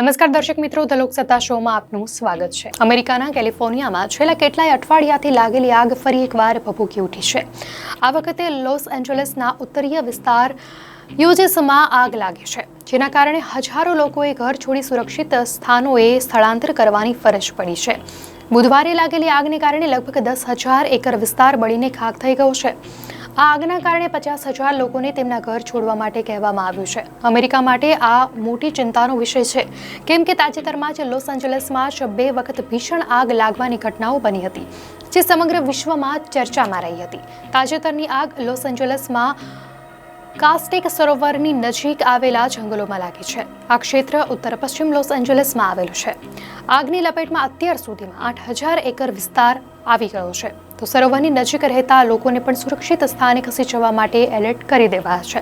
નમસ્કાર દર્શક મિત્રો, ધ લોકસત્તા શોમાં આપનું સ્વાગત છે. અમેરિકાના કેલિફોર્નિયામાં છેલ્લા કેટલાય અઠવાડિયાથી લાગેલી આગ ફરી એકવાર ભભૂકી ઉઠી છે. આ વખતે લોસ એન્જલસના ઉત્તરીય વિસ્તાર યુજેસમાં આગ લાગી છે, જેના કારણે હજારો લોકોએ ઘર છોડી સુરક્ષિત સ્થાનોએ સ્થળાંતર કરવાની ફરજ પડી છે. બુધવારે લાગેલી આગને કારણે લગભગ દસ હજાર એકર વિસ્તાર બળીને ખાક થઈ ગયો છે. આ આગના કારણે પચાસ હજાર લોકોને તેમના ઘર છોડવા માટે કહેવામાં આવ્યું છે. અમેરિકા માટે આ મોટી ચિંતાનો વિષય છે. કેમ કે તાજેતરમાં જ લોસ એન્જલસમાં જ બે વખત ભીષણ આગ લાગવાની ઘટનાઓ બની હતી, જે સમગ્ર વિશ્વમાં ચર્ચામાં રહી હતી. તાજેતરની આગ લોસ એન્જલસમાં કાસ્ટિક સરોવરની નજીક આવેલા જંગલોમાં લાગી છે. આ ક્ષેત્ર ઉત્તર પશ્ચિમ લોસ એન્જલસમાં આવેલું છે. આગની લપેટમાં અત્યાર સુધીમાં આઠ હજાર એકર વિસ્તાર આવી ગયો છે. તો સરોવરની નજીક રહેતા લોકોને પણ સુરક્ષિત સ્થાને ખસી જવા માટે એલર્ટ કરી દેવાયા છે.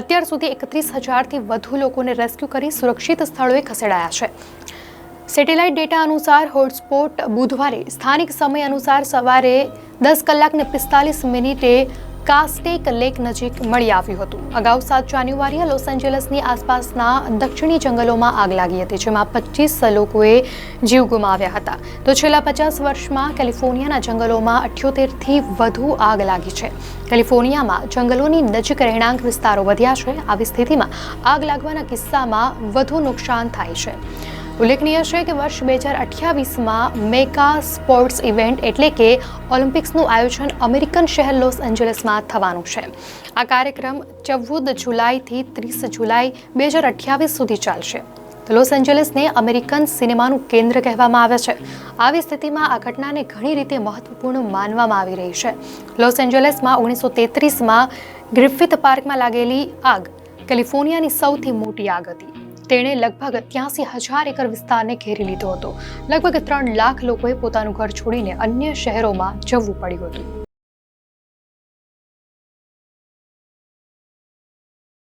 અત્યાર સુધી એકત્રીસ હજારથી વધુ લોકોને રેસ્ક્યુ કરી સુરક્ષિત સ્થળોએ ખસેડાયા છે. સેટેલાઇટ ડેટા અનુસાર હોટસ્પોટ બુધવારે સ્થાનિક સમય અનુસાર સવારે દસ કલાકને પિસ્તાલીસ મિનિટે કાસ્ટેક લેક નજીક મળી આવ્યું હતું. અગાઉ સાત જાન્યુઆરીએ લોસ એન્જલસની આસપાસના દક્ષિણી જંગલોમાં આગ લાગી હતી, જેમાં પચીસ લોકોએ જીવ ગુમાવ્યા હતા. તો છેલ્લા પચાસ વર્ષમાં કેલિફોર્નિયાના જંગલોમાં અઠ્યોતેરથી વધુ આગ લાગી છે. કેલિફોર્નિયામાં જંગલોની નજીક રહેણાંક વિસ્તારો વધ્યા છે. આવી સ્થિતિમાં આગ લાગવાના કિસ્સામાં વધુ નુકસાન થાય છે. ઉલ્લેખનીય છે કે વર્ષ બે હજાર અઠ્યાવીસમાં મેગા સ્પોર્ટ્સ ઇવેન્ટ એટલે કે ઓલિમ્પિક્સનું આયોજન અમેરિકન શહેર લોસ એન્જલસમાં થવાનું છે. આ કાર્યક્રમ ચૌદ જુલાઈથી ત્રીસ જુલાઈ બે હજાર અઠ્યાવીસ સુધી ચાલશે. લોસ એન્જલસને અમેરિકન સિનેમાનું કેન્દ્ર કહેવામાં આવે છે. આવી સ્થિતિમાં આ ઘટનાને ઘણી રીતે મહત્વપૂર્ણ માનવામાં આવી રહી છે. લોસ એન્જલસમાં ઓગણીસો તેત્રીસમાં ગ્રિફિથ પાર્કમાં લાગેલી આગ, કેલિફોર્નિયાની સૌથી મોટી આગ હતી. તેણે લગભગ ત્યાંસી હજાર એકર વિસ્તારને ઘેરી લીધો હતો. લગભગ ત્રણ લાખ લોકોએ પોતાનું ઘર છોડીને અન્ય શહેરોમાં જવું પડ્યું હતું.